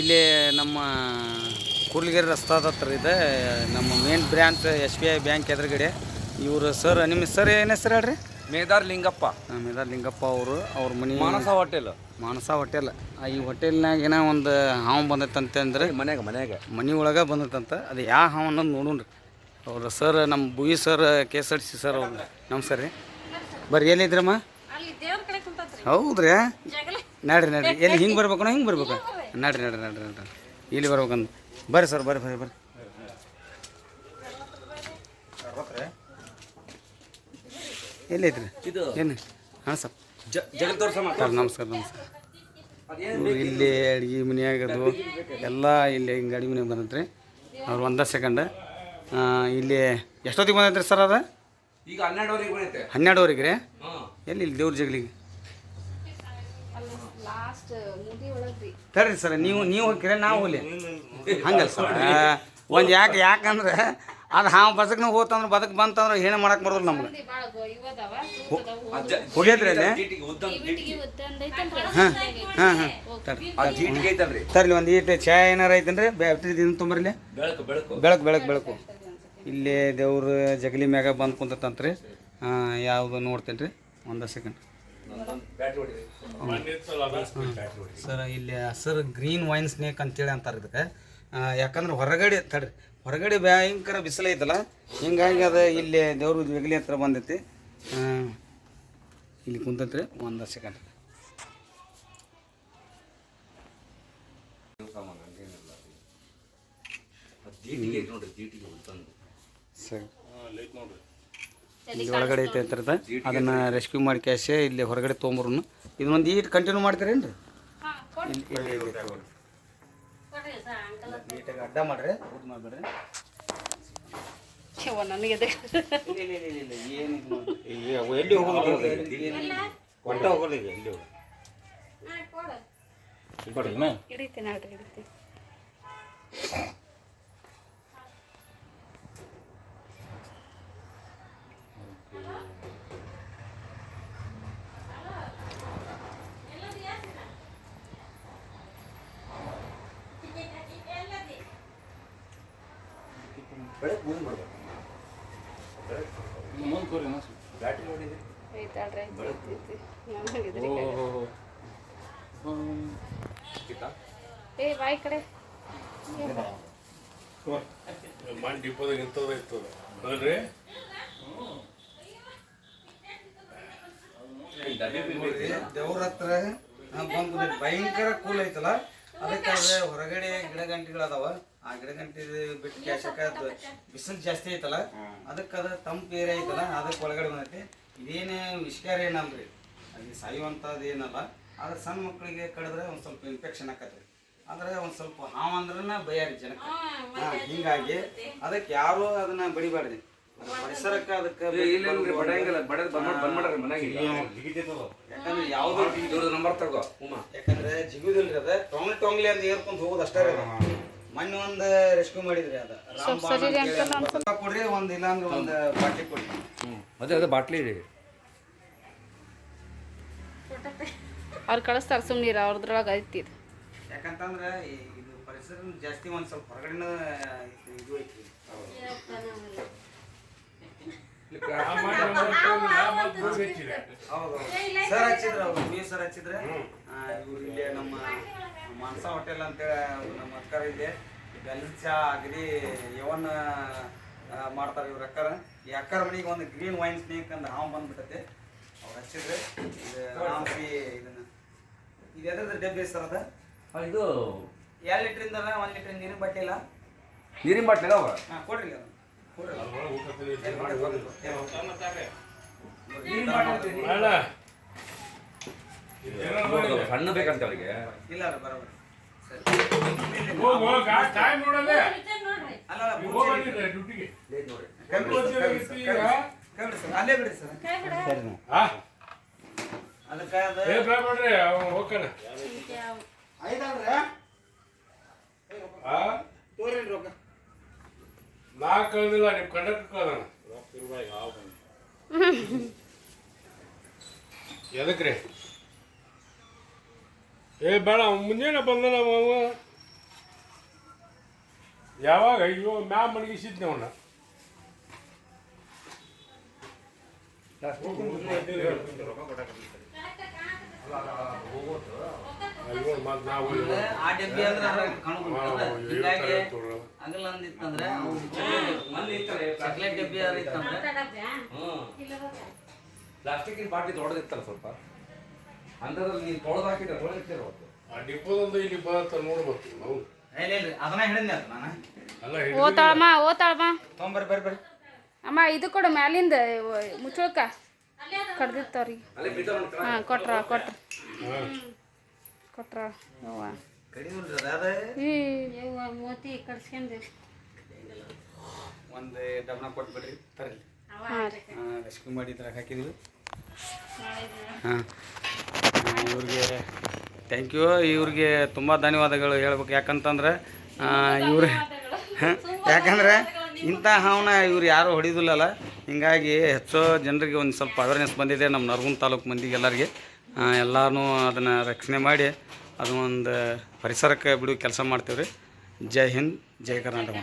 ಇಲ್ಲಿ ನಮ್ಮ ಕೂರ್ಲಿಗೆರೆ ರಸ್ತಾದ ಹತ್ರ ಇದೆ ನಮ್ಮ main branch S B I bank ಎದುರುಗಡೆ. ಇವರು ಸರ್ ನಿಮ್ಮ ಸರ್ ಏನು ಹೆಸರು ಹೇಳ್ರಿ? ಮೇದಾರ್ ಲಿಂಗಪ್ಪ. ಮೇದಾರ್ ಲಿಂಗಪ್ಪ ಅವರು ಅವ್ರ ಮನೆ ಮಾನಸ ಹೋಟೆಲ್. ಮಾನಸ ಹೋಟೆಲ್. ಆ ಈ ಹೋಟೆಲ್ನಾಗ ಏನೋ ಒಂದು ಹಾವು ಬಂದೈತಂತೆ ಅಂದ್ರೆ ಮನ್ಯಾಗ ಮನ್ಯಾಗ. ಮನೆ ಒಳಗೆ ಬಂದೈತಂತ. ಅದು ಯಾವ ಹಾವು ಅನ್ನೋದು ನೋಡೋಣ್ರಿ. ಅವ್ರ ಸರ್ ನಮ್ಮ ಬುಯಿ sir K S R C sir ಅವ್ರು. ನಮಸ್ಕಾರ ರೀ. ಬರ್ರಿ ಎಲ್ಲಿದ್ರಮ್ಮ? ಅಲ್ಲಿ ದೇವ್ರ ಕಡೆ ಕುಂತತ್ರಿ. ಹೌದ್ರಿ? ನಡ್ರಿ ನಡ್ರಿ. ಎಲ್ಲಿ ಹಿಂಗೆ ಬರ್ಬೇಕು ಹಿಂಗೆ ಬರ್ಬೇಕು? ನಡ್ರಿ ನಡ್ರಿ ನಡ್ರಿ ನಡ್ರಿ. ಇಲ್ಲಿ ಬರ್ಬೇಕಂತ. ಬರ್ರಿ ಸರ್ ಬರ್ರಿ ಬರ್ರಿ ಬರ್ರಿ. ಎಲ್ಲೈತ್ರಿ ಏನು? ಹಾಂ ಸರ್. ಸರ್ ನಮಸ್ಕಾರ ನಮಸ್ಕಾರ. ಇಲ್ಲಿ ಅಡ್ಗೆ ಮನೆಯಾಗದು ಎಲ್ಲ ಇಲ್ಲಿ ಹಿಂಗೆ ಅಡುಗೆ ಮನೆಗೆ ಬಂದೈತ್ರಿ. ಅವ್ರು ಒಂದ ಸೆಕೆಂಡ್ ಇಲ್ಲಿ ಎಷ್ಟೊತ್ತಿಗೆ ಬಂದೈತ್ರಿ ಸರ್ ಅದು? ಈಗ ಹನ್ನೆರಡುವರೆಗೆ ಹನ್ನೆರಡುವರೆಗೆ ರೀ? ಎಲ್ಲಿ ಇಲ್ಲಿ ದೇವ್ರ ಜಗಲಿಗೆ? ಲಾಸ್ಟ್ ಮುದಿ ಒಳಗ್ರಿ ತಡ್ರಿ ಸರ್ ನೀವು ನೀವು ಹೋಗ್ತೀರ ನಾವು ಹೋಗ್ಲಿ. ಹಂಗಲ್ಲ ಸರ್. ಒಂದು ಯಾಕೆ ಯಾಕಂದ್ರೆ ಅದು ಹಾವು ಬಸಕ್ನ ಹೋತಂದ್ರೆ ಬದಕ್ ಬಂತಂದ್ರೆ ಏನು ಮಾಡಕ್ ಬರೋದಿಲ್ಲ ನಮ್ಗೆ. ಹೋಗ್ಯದ್ರಿ ಹಾಂ ಹಾಂ ಹಾಂ ತರ್ಲಿ ಒಂದು ಈಟು ಚಾ ಏನಾರ ಐತನ್ರಿ? ಬ್ಯಾಟ್ರಿ ದಿನ ತೊಂಬರ್ಲಿ ಬೆಳಕು ಬೆಳಕು. ಬೆಳಕು ಬೆಳಕು ಬೆಳಕು. ಇಲ್ಲಿ ದೇವ್ರ ಜಗಲಿ ಮ್ಯಾಗ ಬಂದು ಕುಂತಂತ್ರಿ ಯಾವುದು ನೋಡ್ತೇನೆ ರೀ ಒಂದು ಸೆಕೆಂಡ್ ಸರ್, ಇಲ್ಲಿ ಹಸಿರು ಗ್ರೀನ್ ವೈನ್ ಸ್ನೇಕ್ ಅಂತೇಳಿ ಅಂತಾರೆ ಇದಕ್ಕೆ. ಯಾಕಂದ್ರೆ ಹೊರಗಡೆ ತಡ್ರಿ ಹೊರಗಡೆ ಭಯಂಕರ ಬಿಸಿಲು ಐತಲ್ಲ, ಹಿಂಗಾಗಿ ಅದು ಇಲ್ಲಿ ದೇವ್ರ ಜಗಲಿ ಹತ್ರ ಬಂದೈತಿ. ಇಲ್ಲಿ ಕುಂತತ್ರಿ, ಒಂದು ಸೆಕೆಂಡ್ ಸರ್ ಸರಿ ಇಲ್ಲಿ ಒಳಗಡೆ ಐತೆ ಅದನ್ನು ರೆಸ್ಕ್ಯೂ ಮಾಡಿ ಕ್ಯಾಶೆ ಇಲ್ಲಿ ಹೊರಗಡೆ ತೊಗೊಂಬರ್ನು ಒಂದು ಈಟ್ ಕಂಟಿನ್ಯೂ ಮಾಡ್ತೀರೇನ್ರಿ? ಹಾಂ ಕೊಡ್ರಿ. ಇಲ್ಲಿ ನೀಟಾಗಿ ಅಡ್ಡ ಮಾಡ್ರಿ ಊಟ ಮಾಡ್ಬೇಡ್ರಿ. ಚವ ನನಗೆ ಇದು. ಎಲ್ಲಿ ಹೋಗೋದು ಒಟ್ಟ ಹೋಗೋದು ಈಗ ಇಲ್ಲಿ ಹಿಡಿತೀನಿ. ಬೆಳಕು ಮುಂದೆ ಬ್ಯಾಟ್ರಿ ಏ ಬಾಯ್ ಕಡೆ. ಮಣ್ಣು ಡಿಪೋದಾಗ ಇಂಥದ್ದು ಇರ್ತದ ಹೌದ್ರಿ? ದೇವ್ರ ಹತ್ರ ಬಂದ್ ಭಯಂಕರ ಕೂಲ್ ಐತಲ್ಲ? ಅದಕ್ಕೆ ಹೊರಗಡೆ ಗಿಡ ಗಂಟಿಗಳು ಅದಾವ ಆ ಗಿಡ ಗಂಟಿ ಬಿಟ್ಟು ಕ್ಯಾಶಕ ಬಿಸಿಲು ಜಾಸ್ತಿ ಐತಲ್ಲ ಅದಕ್ಕೆ ಅದು ತಂಪು ಏರಿಯಾ ಐತಲ್ಲ ಅದಕ್ಕೆ ಒಳಗಡೆ ಬಂದೈತಿ. ಇದೇನೇ ವಿಷಕಾರ ಏನಲ್ರಿ ಅಲ್ಲಿ ಸಾಯುವಂಥದ್ದು ಏನಲ್ಲ ಆದ್ರೆ ಸಣ್ಣ ಮಕ್ಕಳಿಗೆ ಕಡಿದ್ರೆ ಒಂದು ಸ್ವಲ್ಪ ಇನ್ಫೆಕ್ಷನ್ ಆಕತ್ರಿ. ಆದ್ರೆ ಒಂದು ಸ್ವಲ್ಪ ಹಾವು ಅಂದ್ರೆ ಭಯ ರೀ ಜನಕ್ಕೆ. ಹಾ, ಹಿಂಗಾಗಿ ಅದಕ್ಕೆ ಯಾರು ಅದನ್ನ ಬಡಿಬಾರ್ದು ಪರಿಸರಕ್ಕೆ ಅದಕ್ಕೆ ಇಲ್ಲೇನ್ರಿ ಬಡಂಗಿಲ್ಲ ಬಡದ್ ಬಂದ್ ಬಂದ್ ಮಾಡ್ರಿ ಮನೆಗೆ ಯಾಕಂದ್ರೆ ಯಾವ್ದು ನಂಬರ್ ತಗೋ ಉಮಾ. ಯಾಕಂದ್ರೆ ಜಿಗುದಿಲ್ರಿ ಅದ. ಟೊಂಗ್ಲಿ ಟೊಂಗ್ಲಿ ಅಂತ ಏರ್ಕೊಂಡ್ ಹೋಗೋದು ಅಷ್ಟೇ ರೀ. ಮೊನ್ನೆ ಒಂದು ರೆಸ್ಕ್ಯೂ ಮಾಡಿದ್ರಿ ಅದ. ಬತ್ತ ಕೊಡ್ರಿ ಒಂದ್ ಇಲ್ಲಾಂದ್ರೆ ಒಂದು ಬಾಟ್ಲಿ ಕೊಡ್ರಿ. ಹ್ಞೂ ಅದೇ ಅದೇ ಬಾಟ್ಲಿ ರೀ. ಅವ್ರು ಕಳಿಸ್ತಾರೆ ಸುಮ್ಮನೆ ಅವ್ರದ್ರೊಳಗೆ ಐತಿ ಇದು. ಯಾಕಂತಂದ್ರೆ ಇದು ಪರಿಸರ ಜಾಸ್ತಿ ಒಂದು ಸ್ವಲ್ಪ ಹೊರಗಡೆನ ಇದು ಐತಿ ಸರ್ ಹಚ್ಚಿದ್ರ ಬಿ ಸರ್ ಹಚ್ಚಿದ್ರೆ ಇವ್ರು ಇಲ್ಲಿ ನಮ್ಮ ಮಾನ್ಸ ಹೋಟೆಲ್ ಅಂತೇಳಿ ನಮ್ಮ ಅಕ್ಕರ ಇದೆ ಬೆಲ್ಲದ ಚಾ ಅಗದಿ ಯವನ್ ಮಾಡ್ತಾರೆ ಇವ್ರ ಅಕ್ಕರ ಈ ಅಕ್ಕರ ಮನೆಗೆ ಒಂದು ಗ್ರೀನ್ ವೈನ್ ಸ್ನೇಕ್ ಅಂತ ಹಾವು ಬಂದ್ಬಿಟ್ಟೈತೆ ಅವ್ರು ಹಚ್ಚಿದ್ರೆ ಇದನ್ನ ಇದು ಎದ್ರದ ಡಬ್ಬಿ ಸರ್ ಅದ ಇದು ಎರಡು ಲೀಟ್ರಿಂದ ಒಂದು ಲೀಟ್ರ್ ನೀರಿನ ಬಟ್ಟೆ ಇಲ್ಲ. ನೀರಿನ ಬಟ್ಟೆ ಹಾಂ ಕೊಡ್ರಿ ಅದು. ಸಣ್ಣ ಬೇಕಂತ ಅವ್ರಿಗೆ ಇಲ್ಲ ಬರೋಬರ್ ಅಲ್ಲ ಬಿಡಿ ಸರ್, ಕೈ ಬಿಡಿ ಸರ್, ಕೈ ಬಿಡಿ ಸರ್. ಕೈ ಬಿಡಿ ಸರ್, ಅಲ್ಲೇ ಬಿಡಿ ಸರ್ ಸರಿ ಹಾ ಅದಕ್ಕೆ ಅದು ಏ ಬೇಡ ನೋಡ್ರಿ ಅವ ಹೋಗ್ತಾನ ಐದಲ್ರಿ ಹಾ ತೋರಿ ರೊಕ್ಕ ನಾ ಕಳ್ದಿಲ್ಲ ನಿಮ್ ಕಂಡಕ್ಟರ್ ಕಳ್ದಾನ ಎದಕ್ರಿ? ಏ ಬೇಡ ಮುಂಜಾನೆ ಬಂದನ ಅವ ಯಾವಾಗ? ಅಯ್ಯೋ ಮ್ಯಾ ಮಣಗಿಸಿದ್ನಿ ಅವನ್ನ ಅಯ್ಯೋ ಮತ್ತೆ ನಾವು ಆ ಡಬ್ಬಿ ಅಂದ್ರೆ ಅದ್ರಾಗ ಕಾಣುದಿಲ್ಲ. ಹಿಂಗಾಗಿ ತೊಗೊಳ. ಅಗಲ ಅಂದಿತ್ತಂದ್ರೆ ಅವು ಚಾಕ್ಲೇಟ್ ಡಬ್ಬಿ ಯಾರು ಇತ್ತಂದ್ರೆ? ಪ್ಲಾಸ್ಟಿಕ್ಕಿನ ಬಾಟ್ಲಿ ದೊಡ್ಡದಿತ್ತಲ್ಲ ಸ್ವಲ್ಪ? ಅಂದ್ರಲ್ಲಿ ನೀನು ತೊಳೆದು ಹಾಕಿದ್ರೆ ತೊಳೆದಿರ್ತೀರ ಅವತ್ತು ಆ ಡಿಪ್ಪೋದಿಂದ ಇಲ್ಲಿ ಬರತ್ತ ನೋಡ್ಬೇಕು ನಾವು. ಇಲ್ಲ ಇಲ್ರಿ ಅದನ್ನ ಹೇಳಿದ್ನಿ ಅದು ನಾನು ಅಲ್ಲ ಓತಾಳಮ್ಮ ಓತಾಳಮ್ಮ. ತೊಗೊಂಬರ್ರಿ ಬರ್ರಿ ಬರ್ರಿ. ಅಮ್ಮ ಇದು ಕೊಡು ಮ್ಯಾಲಿಂದ ಮುಚ್ಚಳಕ. ಅಲ್ಲೇ ಬಿದ್ದ ಹಾಂ ಕೊಟ್ರ ಕೊಟ್ರ. ಹಾಂ ಕೊಟ್ರ ಯವ್ವ. ಮೋತಿ ಕಡ್ಸ್ಕೊಂಡು ಒಂದು ಡಬ್ನ ಕೊಟ್ಬಿಡ್ರಿ ತರಲಿ ಹಾಂ ರೀ. ರೆಸ್ಕ್ಯೂ ಮಾಡಿ ಇದ್ರಾಗ ಹಾಕಿದ್ವಿ ಹಾಂ. ಇವ್ರಿಗೆ ಥ್ಯಾಂಕ್ ಯು ಇವ್ರಿಗೆ ತುಂಬ ಧನ್ಯವಾದಗಳು ಹೇಳ್ಬೇಕು. ಯಾಕಂತಂದ್ರೆ ಇವ್ರು ಯಾಕಂದ್ರೆ ಇಂಥ ಹಾವನ ಇವ್ರು ಯಾರು ಹೊಡಿದಿಲ್ಲಲ್ಲ. ಹಿಂಗಾಗಿ ಹೆಚ್ಚು ಜನರಿಗೆ ಒಂದು ಸ್ವಲ್ಪ ಅವೇರ್ನೆಸ್ ಬಂದಿದೆ ನಮ್ಮ ನರಗುಂದ ತಾಲೂಕು ಮಂದಿಗೆ ಎಲ್ಲರಿಗೆ ಎಲ್ಲರೂ ಅದನ್ನು ರಕ್ಷಣೆ ಮಾಡಿ. ಅದು ಒಂದು ಪರಿಸರಕ್ಕೆ ಬಿಡು ಕೆಲಸ ಮಾಡ್ತೀವಿ ರೀ ಜೈ ಹಿಂದ್ ಜೈ ಕರ್ನಾಟಕ.